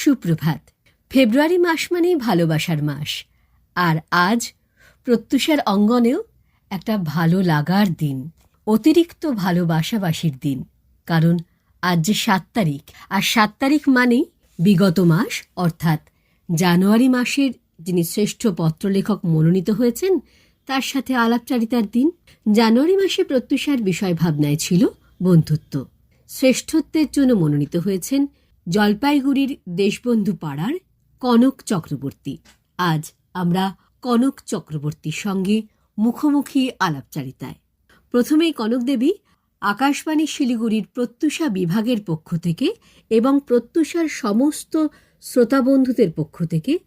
সুপ্রভাত। ফেব্রুয়ারি মাস মানেই ভালোবাসার মাস। আর আজ প্রত্যুষার অঙ্গনেও একটা ভালো লাগার দিন, অতিরিক্ত ভালোবাসাবাসীর দিন। কারণ আজ যে সাত তারিখ, আর সাত তারিখ মানেই বিগত মাস, অর্থাৎ জানুয়ারি মাসের যিনি শ্রেষ্ঠ পত্রলেখক মনোনীত হয়েছেন, তার সাথে আলাপচারিতার দিন, জানুয়ারি মাসে প্রত্যুষার বিষয় ভাবনায় ছিল বন্ধুত্ব। শ্রেষ্ঠত্বের জন্য মনোনীত হয়েছেন জলপাইগুড়ির দেশবন্ধু পাড়ার কনক চক্রবর্তী। আজ আমরা কনক চক্রবর্তীর সঙ্গে মুখোমুখি আলাপচারিতায়। প্রথমেই কনক দেবী আকাশবাণী শিলিগুড়ির প্রত্যুষা বিভাগের পক্ষ থেকে এবং প্রত্যুষার সমস্ত শ্রোতাবন্ধুদের পক্ষ থেকে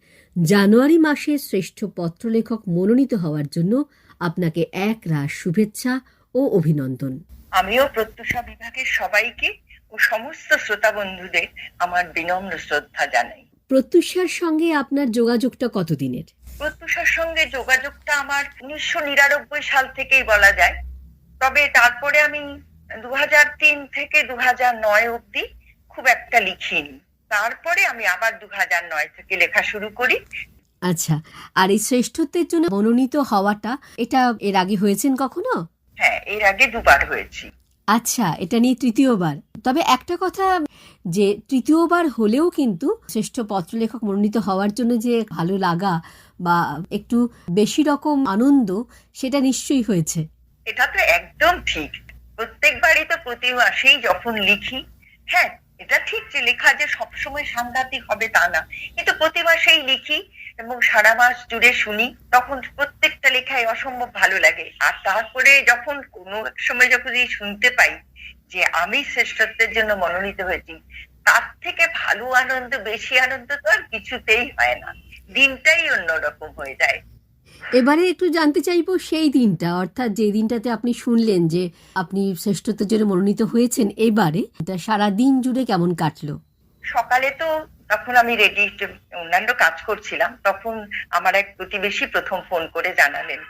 জানুয়ারি মাসে শ্রেষ্ঠ পত্রলেখক মনোনীত হওয়ার জন্য আপনাকে এক রাশ শুভেচ্ছা ও অভিনন্দন। আমিও প্রত্যুষা বিভাগের সবাইকে ও সমস্ত শ্রোতা বন্ধুদের আমার বিনম্র শ্রদ্ধা জানাই। প্রত্যুষার সঙ্গে আপনার যোগাযোগটা কতদিনের? প্রত্যুষার সঙ্গে যোগাযোগটা আমার উনিশশো নিরানব্বই সাল থেকেই বলা যায়। তবে তারপরে আমি দু তিন থেকে দু নয় অব্দি খুব একটা লিখিনি। তারপরে আমি আবার দু নয় থেকে লেখা শুরু করি। আচ্ছা আর এই শ্রেষ্ঠত্বের জন্য মনোনীত হওয়াটা এটা এর আগে হয়েছেন কখনো? হ্যাঁ এর আগে দুবার হয়েছি। আচ্ছা এটা নিয়ে তৃতীয়বার। তবে একটা কথা, যে তৃতীয়বার হলেও কিন্তু শ্রেষ্ঠ পত্রলেখক মনোনীত হওয়ার জন্য যে ভালো লাগা বা একটু বেশি রকম আনন্দ, সেটা নিশ্চয়ই হয়েছে। এটা তো একদম ঠিক। প্রত্যেকবারই তো প্রতি মাসেই যখন লিখি। হ্যাঁ এটা ঠিক যে লেখা যে সবসময় সাংঘাতিক হবে তা না। কিন্তু প্রতি মাসেই লিখি এবং সারা মাস জুড়ে শুনি তখন প্রত্যেকটা লেখায় অসম্ভব ভালো লাগে। আর তারপরে যখন কোনো এক সময় যখন শুনতে পাই যে আমি শ্রেষ্ঠত্বের জন্য মনোনীত হয়েছি তার থেকে ভালো আনন্দ বেশি আনন্দ তো আর কিছুতেই হয় না। দিনটাই অন্যরকম হয়ে যায়। এবারে একটু জানতে চাইব সেই দিনটা অর্থাৎ যে দিনটাতে আপনি শুনলেন যে আপনি শ্রেষ্ঠত্বের জন্য মনোনীত হয়েছেন এবারে এটা সারা দিন জুড়ে কেমন কাটলো? সকালে তো তখন আমি রেডি অন্যান্য কাজ করছিলাম, তখন আমার এক প্রতিবেশী প্রথম ফোন করে জানালেন।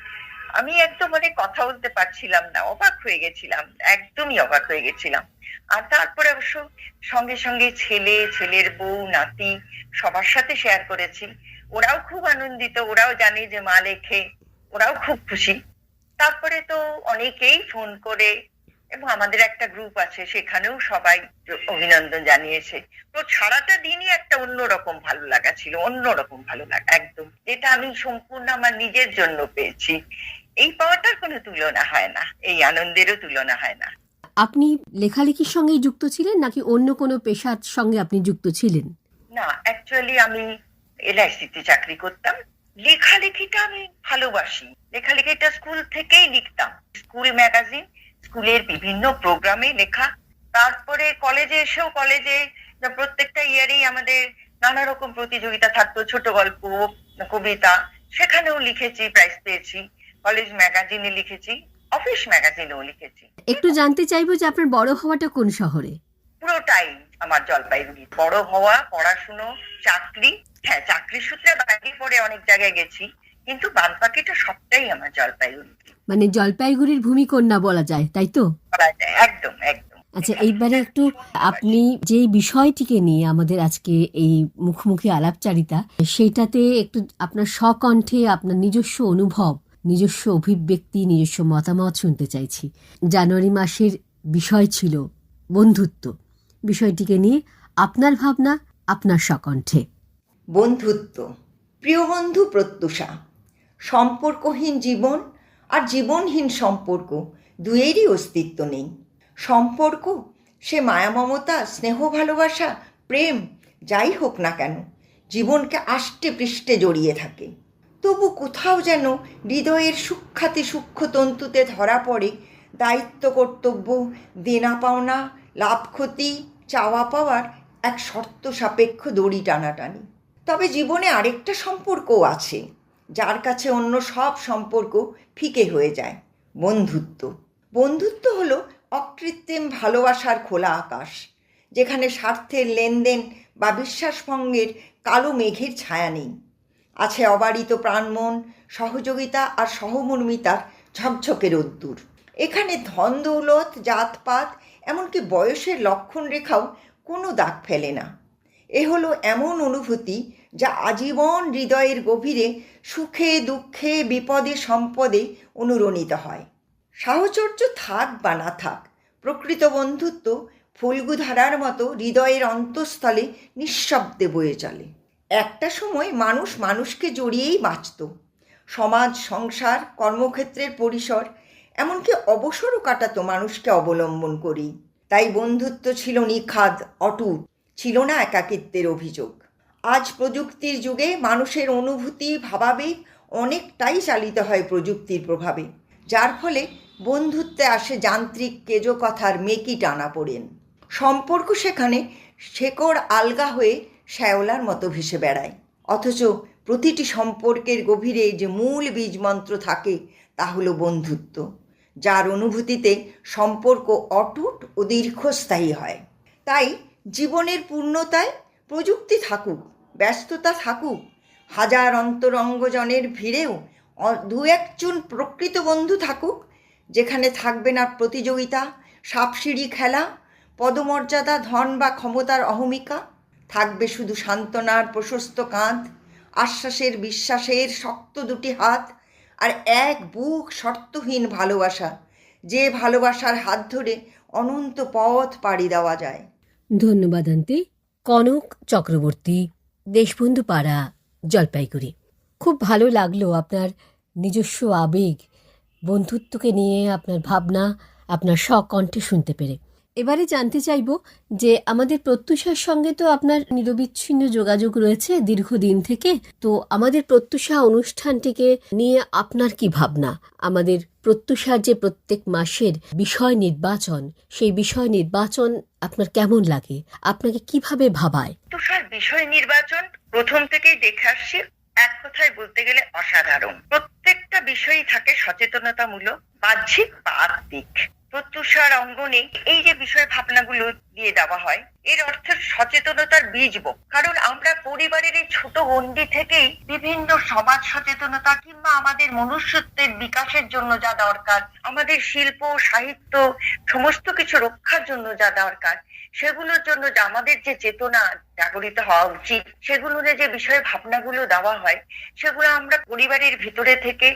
আমি একদম মানে কথা বলতে পারছিলাম না, অবাক হয়ে গেছিলাম, একদমই অবাক হয়ে গেছিলাম। আর তারপরে অবশ্য সঙ্গে সঙ্গে ছেলে, ছেলের বউ, নাতি সবার সাথে শেয়ার করেছি। ওরাও খুব আনন্দিত, ওরাও জানে যে মা লেখে, ওরাও খুব খুশি। তারপরে তো অনেকেই ফোন করে এবং আমাদের একটা গ্রুপ আছে সেখানেও সবাই অভিনন্দন জানিয়েছে। তো সারাটা দিনই একটা অন্যরকম ভালো লাগা ছিল অন্যরকম ভালো লাগা একদম। যেটা আমি সম্পূর্ণ আমার নিজের জন্য পেয়েছি। এই পাওয়াটার কোনো তুলনা হয় না এই আনন্দেরও তুলনা হয় না। আপনি লেখালেখির সঙ্গেই যুক্ত ছিলেন নাকি অন্য কোনো পেশার সঙ্গে আপনি যুক্ত ছিলেন? না অ্যাকচুয়ালি আমি এলআইসিতে চাকরি করতাম। লেখালেখিটা আমি ভালোবাসি। লেখালেখিটা স্কুল থেকেই লিখতাম। স্কুল ম্যাগাজিন স্কুলের বিভিন্ন প্রোগ্রামে লেখা। তারপরে কলেজে এসেও কলেজে প্রত্যেকটা ইয়ারেই আমাদের নানা রকম প্রতিযোগিতা থাকতো ছোট গল্প কবিতা। সেখানেও লিখেছি প্রাইজ পেয়েছি। কলেজ ম্যাগাজিনে লিখেছি অফিস ম্যাগাজিনেও লিখেছি। একটু জানতে চাইব যে আপনার বড় হওয়াটা কোন শহরে? পুরোটাই আমার জলপাইগুড়ি। বড় হওয়া পড়াশুনো চাকরি। হ্যাঁ চাকরি সূত্রে বাইরে পড়ে অনেক জায়গায় গেছি। কিন্তু বাদ বাকিটা সবটাই আমার জলপাইগুড়ি মানে জলপাইগুড়ির ভূমিকন্যা বলা যায় তাই তো? একদম একদম। আচ্ছা এইবারে একটু আপনি যে বিষয়টিকে নিয়ে আমাদের আজকে এই মুখোমুখি আলাপচারিতা সেইটাতে একটু আপনার স্বকণ্ঠে আপনার নিজস্ব অনুভব নিজস্ব অভিব্যক্তি নিজস্ব মতামত শুনতে চাইছি। জানুয়ারি মাসের বিষয় ছিল বন্ধুত্ব। বিষয়টিকে নিয়ে আপনার ভাবনা আপনার স্বকণ্ঠে। বন্ধুত্ব প্রিয় বন্ধু প্রত্যুষা সম্পর্কহীন জীবন আর জীবনহীন সম্পর্ক দুয়েরই অস্তিত্ব নেই। সম্পর্ক, সে মায়া মমতা স্নেহ, ভালোবাসা, প্রেম, যাই হোক না কেন, জীবনকে আষ্টে পৃষ্ঠে জড়িয়ে থাকে। তবু কোথাও যেন হৃদয়ের সূক্ষাতি সূক্ষ্ম তন্তুতে ধরা পড়ে, দায়িত্ব, কর্তব্য, দেনা পাওনা, লাভ ক্ষতি, চাওয়া পাওয়ার এক শর্ত সাপেক্ষ দড়ি টানাটানি। তবে জীবনে আরেকটা সম্পর্কও আছে। যার কাছে অন্য সব সম্পর্ক ফিকে হয়ে যায়, বন্ধুত্ব। বন্ধুত্ব হলো অকৃত্রিম ভালোবাসার খোলা আকাশ, যেখানে স্বার্থের লেনদেন বা বিশ্বাসভঙ্গের কালো মেঘের ছায়া নেই। আছে অবারিত প্রাণমন, সহযোগিতা আর সহমর্মিতার ঝকঝকে রোদ্দুর। এখানে ধন দৌলত, জাতপাত, এমনকি বয়সের লক্ষণ রেখাও কোনো দাগ ফেলে না। এ হলো এমন অনুভূতি যা আজীবন হৃদয়ের গভীরে সুখে, দুঃখে, বিপদে, সম্পদে অনুরণিত হয়। সাহচর্য থাক বা না থাক, প্রকৃত বন্ধুত্ব ফল্গুধারার মতো হৃদয়ের অন্তঃস্থলে নিঃশব্দে বয়ে চলে। একটা সময় মানুষ মানুষকে জড়িয়েই বাঁচত। সমাজ, সংসার, কর্মক্ষেত্রের পরিসর, এমনকি অবসরও কাটাতো মানুষকে অবলম্বন করেই। তাই বন্ধুত্ব ছিল নিখাদ, অটুট, ছিল না একাকিত্বের অভিযোগ। আজ প্রযুক্তির যুগে মানুষের অনুভূতি, ভাবাবেগ অনেকটাই চালিত হয় প্রযুক্তির প্রভাবে, যার ফলে বন্ধুত্বে আসে যান্ত্রিক কেজো কথার মেকি টানা পড়েন। সম্পর্ক সেখানে শেকড় আলগা হয়ে শ্যাওলার মতো ভেসে বেড়ায়। অথচ প্রতিটি সম্পর্কের গভীরে যে মূল বীজ মন্ত্র থাকে, তা হলো বন্ধুত্ব, যার অনুভূতিতে সম্পর্ক অটুট ও দীর্ঘস্থায়ী হয়। তাই জীবনের পূর্ণতায় প্রযুক্তি থাকুক। ব্যস্ততা থাকুক, হাজার অন্তরঙ্গজনের ভিড়েও দু একজন প্রকৃত বন্ধু থাকুক, যেখানে থাকবে না প্রতিযোগিতা, সাপসিঁড়ি খেলা, পদমর্যাদা, ধন বা ক্ষমতার অহমিকা। থাকবে শুধু সান্ত্বনার প্রশস্ত কাঁধ, আশ্বাসের বিশ্বাসের শক্ত দুটি হাত, আর এক বুক শর্তহীন ভালোবাসা, যে ভালোবাসার হাত ধরে অনন্ত পথ পাড়ি দেওয়া যায়। ধন্যবাদ, আন্টি। কনক চক্রবর্তী। দেশবন্ধু পাড়া জলপাইগুড়ি। খুব ভালো লাগল আপনার নিজস্ব আবেগ, বন্ধুত্বকে নিয়ে আপনার ভাবনা, আপনার স্বকণ্ঠে শুনতে পেরে। এবারে জানতে চাইব যে আমাদের প্রত্যুষার সঙ্গে তো আপনার নিরবিচ্ছিন্ন যোগাযোগ রয়েছে দীর্ঘদিন থেকে। তো আমাদের প্রত্যুষা অনুষ্ঠানটিকে নিয়ে আপনার কি ভাবনা? আমাদের প্রত্যুষার যে প্রত্যেক মাসের বিষয় নির্বাচন, সেই বিষয় নির্বাচন আপনার কেমন লাগে? আপনাকে কীভাবে ভাবায়? তুষার বিষয় নির্বাচন প্রথম থেকেই দেখে আসছি, এক কথায় বলতে গেলে অসাধারণ। প্রত্যেকটা বিষয়ই থাকে সচেতনতামূলক, বাহ্যিক বা আত্মিক। প্রত্যুষার অঙ্গনে এই যে বিষয় ভাবনাগুলো দিয়ে দেওয়া হয়, এর অর্থ সচেতনতার বীজ বোক। কারণ আমরা পরিবারের এই ছোট গণ্ডি থেকেই বিভিন্ন সমাজ সচেতনতা কিংবা আমাদের মনুষ্যত্বের বিকাশের জন্য যা দরকার, আমাদের শিল্প, সাহিত্য, সমস্ত কিছু রক্ষার জন্য যা দরকার, সেগুলোর জন্য যে আমাদের যে চেতনা জাগরিত হওয়া উচিত, সেগুলোর যে বিষয় ভাবনাগুলো দেওয়া হয়, সেগুলো আমরা পরিবারের ভিতরে থেকে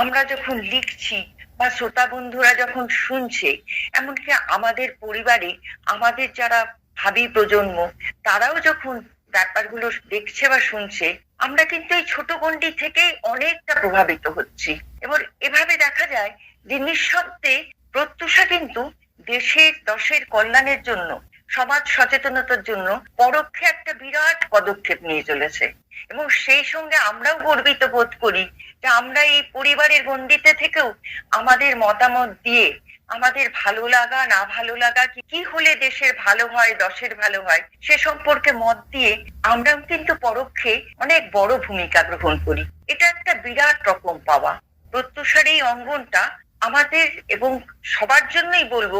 আমরা যখন লিখছি বা শ্রোতা বন্ধুরা যখন শুনছে, এমনকি আমাদের পরিবারে, আমাদের যারা ভাবি প্রজন্ম, তারাও যখন ব্যাপারগুলো দেখছে বা শুনছে, আমরা কিন্তু এই ছোট গণ্ডি থেকেই অনেকটা প্রভাবিত হচ্ছি। এবার এভাবে দেখা যায় যে নিঃশব্দে প্রত্যুষা কিন্তু দেশের, দশের কল্যাণের জন্য, সমাজ সচেতনতার জন্য পরোক্ষে একটা বিরাট পদক্ষেপ নিয়ে চলেছে। এবং সেই সঙ্গে আমরাও গর্বিত বোধ করি যে আমরা এই পরিবারের গণ্ডিতে থেকেও আমাদের মতামত দিয়ে আমাদের ভালো লাগা, না ভালো লাগা, কি হলে দেশের ভালো হয়, দশের ভালো হয়, সে সম্পর্কে মত দিয়ে আমরাও কিন্তু পরোক্ষে অনেক বড় ভূমিকা গ্রহণ করি। এটা একটা বিরাট রকম পাওয়া। প্রত্যুষার এই অঙ্গনটা আমাদের এবং সবার জন্যই বলব,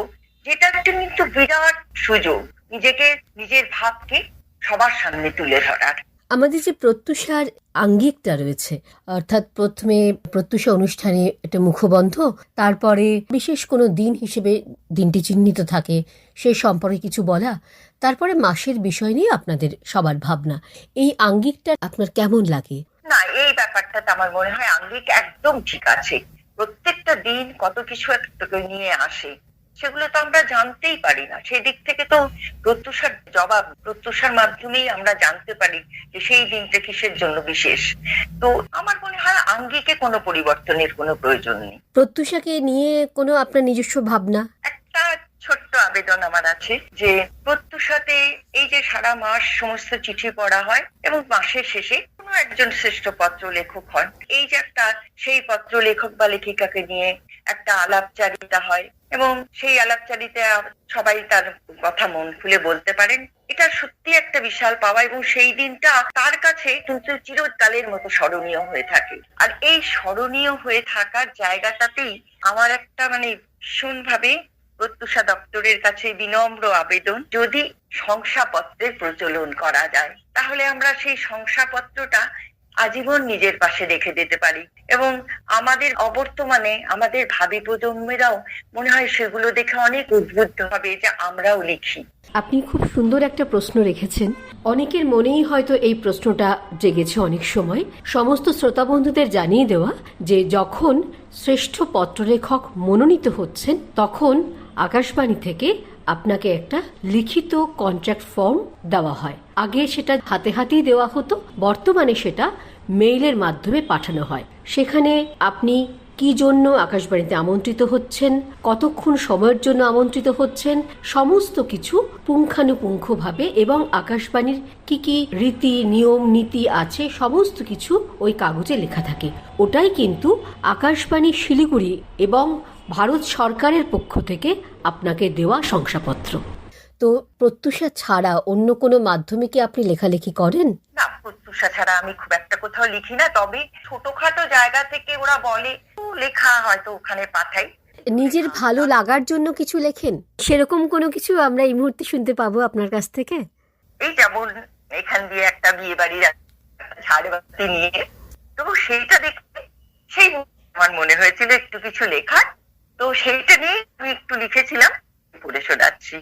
যেটা একটা কিন্তু বিরাট সুযোগ। নিজেকে, নিজের ভাবকে সবার সামনে তুলে ধরার। আমাদের যে প্রত্যুষার আঙ্গিকটা রয়েছে, অর্থাৎ প্রথমে প্রত্যুষা অনুষ্ঠানে একটা মুখবন্ধ, তারপরে বিশেষ কোনো দিন হিসেবে দিনটি চিহ্নিত থাকে, সে সম্পর্কে কিছু বলা, তারপরে মাসের বিষয় নিয়ে আপনাদের সবার ভাবনা। এই আঙ্গিকটা আপনার কেমন লাগে? না, এই ব্যাপারটাতে আমার মনে হয় আঙ্গিক একদম ঠিক আছে। প্রত্যেকটা দিন কত কিছু একটা নিয়ে আসে। সেগুলো তো আমরা জানতেই পারি না। সেই দিক থেকে তো প্রত্যুষার জবাব প্রত্যুষার মাধ্যমেই আমরা জানতে পারি যে সেই দিনটা কিসের জন্য বিশেষ। তো আমার মনে হয় আঙ্গিকে কোনো পরিবর্তনের কোনো প্রয়োজন নেই। প্রত্যুষাকে নিয়ে কোনো আপনার নিজস্ব ভাবনা? একটা ছোট্ট আবেদন আমার আছে যে প্রত্যুষাতে এই যে সারা মাস সমস্ত চিঠি পড়া হয় এবং মাসের শেষে কোনো একজন শ্রেষ্ঠ পত্র লেখক হন। এই যে একটা সেই পত্র লেখক বা লেখিকাকে নিয়ে একটা আলাপচারিতা হয় এবং সেই আলাপচারিতা সবাই তার কথা মন খুলে বলতে পারেন। এটা সত্যি একটা বিশাল পাওয়া এবং সেই দিনটা তার কাছে কিন্তু চিরকালের মতো স্মরণীয় হয়ে থাকে। আর এই স্মরণীয় হয়ে থাকার জায়গাটাতেই আমার একটা মানে ভীষণ ভাবে প্রত্যুষা দপ্তরের কাছে বিনম্র আবেদন, যদি শংসাপত্রের প্রচলন করা যায়। তাহলে আমরা সেই শংসাপত্রটা আজীবন নিজের পাশে রেখে দিতে পারি। এবং আমাদের অবর্তমানে আমাদের ভাবি প্রজন্মেরাও মনে হয় সেগুলো দেখে অনেক উদ্বুদ্ধ হবে যে আমরাও লিখি। আপনি খুব সুন্দর একটা প্রশ্ন রেখেছেন। অনেকের মনেই হয়তো এই প্রশ্নটা জেগেছে অনেক সময়। সমস্ত শ্রোতা বন্ধুদের জানিয়ে দেওয়া যে যখন শ্রেষ্ঠ পত্রলেখক মনোনীত হচ্ছেন, তখন আকাশবাণী থেকে আপনাকে একটা লিখিত কন্ট্রাক্ট ফর্ম দেওয়া হয়। আগে সেটা হাতে হাতেই দেওয়া হতো, বর্তমানে সেটা মেইলের মাধ্যমে পাঠানো হয়। সেখানে আপনি কি জন্য আকাশবাণীতে আমন্ত্রিত হচ্ছেন, কতক্ষণ সময়ের জন্য আমন্ত্রিত হচ্ছেন, সমস্ত কিছু পুঙ্খানুপুঙ্খভাবে এবং আকাশবাণীর কি কি রীতি, নিয়ম, নীতি আছে, সমস্ত কিছু ওই কাগজে লেখা থাকে। ওটাই কিন্তু আকাশবাণী শিলিগুড়ি এবং ভারত সরকারের পক্ষ থেকে আপনাকে দেওয়া শংসাপত্র। তো প্রত্যুষা ছাড়া অন্য কোনো মাধ্যমে কি আপনি লেখালেখি করেন? না প্রত্যুষা ছাড়া আমি খুব একটা কোথাও লিখি না তবে ছোটখাটো জায়গা থেকে ওরা বলে লেখা হয়তো ওখানে পাঠাই। নিজের ভালো লাগার জন্য কিছু লেখেন? সেরকম কোনো কিছু আমরা এই মুহূর্তে শুনতে পাবো আপনার কাছ থেকে? এই যেমন এখান দিয়ে একটা বিয়ে বাড়ির বাতি নিয়ে তো সেইটা দেখে সেই আমার মনে হয়েছিল একটু কিছু লেখার। তো সেইটা নিয়ে আমি একটু লিখেছিলাম, পড়ে শোনাচ্ছি।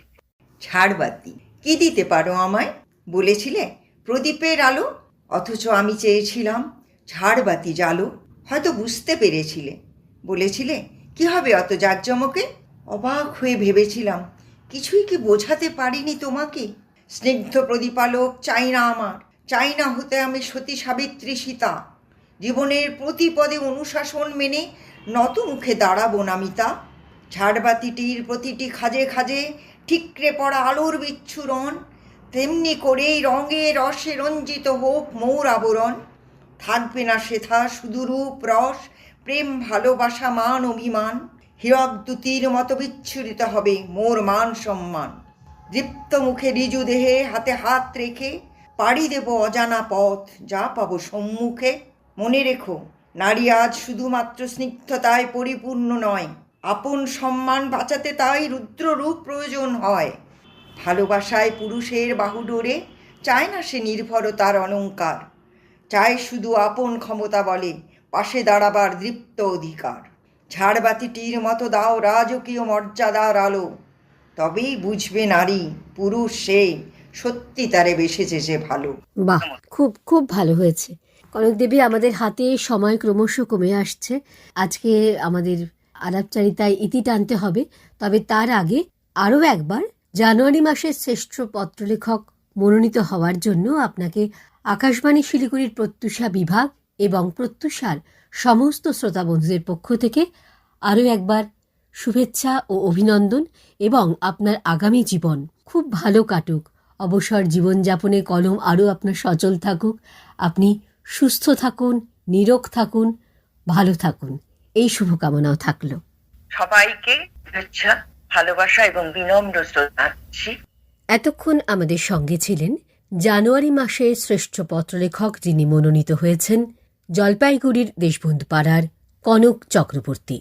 ঝাড়বাতি কি দিতে পারো আমায়? বলেছিলে, প্রদীপের আলো, অথচ আমি চেয়েছিলাম ঝাড়বাতি জ্বালো হয়তো বুঝতে পেরেছিলে। বলেছিলে, কি হবে অত জাঁকজমকে? অবাক হয়ে ভেবেছিলাম, কিছুই কি বোঝাতে পারিনি তোমাকে? স্নিগ্ধ প্রদীপালোক, চাই না আমার, চাই না হতে আমি সতী সাবিত্রী সীতা। জীবনের প্রতি পদে অনুশাসন মেনে নত মুখে দাঁড়াবো নামিতা ঝাড়বাতিটির প্রতিটি খাজে খাজে ঠিকরে পড়া আলোর বিচ্ছুরণ, তেমনি করেই রঙে রসে রঞ্জিত হোক মৌর আবরণ। থাকবে না সেথা সুদুরূপ রস, প্রেম, ভালোবাসা, মান, অভিমান। হীরক দুতির মতো বিচ্ছুরিত হবে মোর মান সম্মান। দীপ্ত মুখে রিজু দেহে হাতে হাত রেখে পাড়ি দেব অজানা পথ, যা পাবো সম্মুখে। মনে রেখো নারী আজ শুধুমাত্র স্নিগ্ধতায় পরিপূর্ণ নয়, আপন সম্মান বাঁচাতে তাই রুদ্ররূপ প্রয়োজন হয়। ভালোবাসায় পুরুষের বাহুডোরে, চায় না সে নির্ভরতার অলঙ্কার। চায় শুধু আপন ক্ষমতা বলে, পাশে দাঁড়াবার দৃপ্ত অধিকার। ঝাড়বাতিটির মতো দাও রাজকীয় মর্যাদার আলো। তবেই বুঝবে নারী, পুরুষ সে সত্যি তারে বেসেছে যে ভালো। বাহ, খুব খুব ভালো হয়েছে। কনক দেবী, আমাদের হাতে সময় ক্রমশ কমে আসছে। আজকে আমাদের আলাপচারিতায় ইতি টানতে হবে। তবে তার আগে আরও একবার জানুয়ারি মাসের শ্রেষ্ঠ পত্রলেখক মনোনীত হওয়ার জন্য আপনাকে আকাশবাণী শিলিগুড়ির প্রত্যুষা বিভাগ এবং প্রত্যুষার সমস্ত শ্রোতা বন্ধুদের পক্ষ থেকে আরও একবার শুভেচ্ছা ও অভিনন্দন এবং আপনার আগামী জীবন খুব ভালো কাটুক। অবসর জীবনযাপনে কলম আরও আপনার সচল থাকুক। আপনি সুস্থ থাকুন নিরোগ থাকুন ভালো থাকুন। এই শুভকামনাও থাকল। সবাইকে শুভেচ্ছা ভালোবাসা এবং বিনম্র জানাচ্ছি। এতক্ষণ আমাদের সঙ্গে ছিলেন জানুয়ারি মাসে শ্রেষ্ঠ পত্রলেখক যিনি মনোনীত হয়েছেন জলপাইগুড়ির দেশবন্ধু পাড়ার কনক চক্রবর্তী।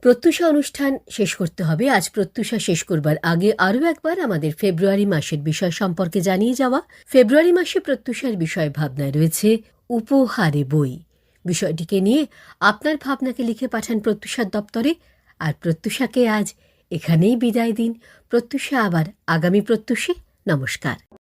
প্রত্যুষা অনুষ্ঠান শেষ করতে হবে। আজ প্রত্যুষা শেষ করবার আগে আরও একবার আমাদের ফেব্রুয়ারি মাসের বিষয় সম্পর্কে জানিয়ে যাওয়া। ফেব্রুয়ারি মাসে প্রত্যুষার বিষয় ভাবনায় রয়েছে উপহারে বই। বিষয়টিকে নিয়ে আপনার ভাবনাকে লিখে পাঠান প্রত্যুষার দপ্তরে। আর প্রত্যুষাকে আজ এখানেই বিদায় দিন। প্রত্যুষা আবার আগামী প্রত্যুষে। নমস্কার।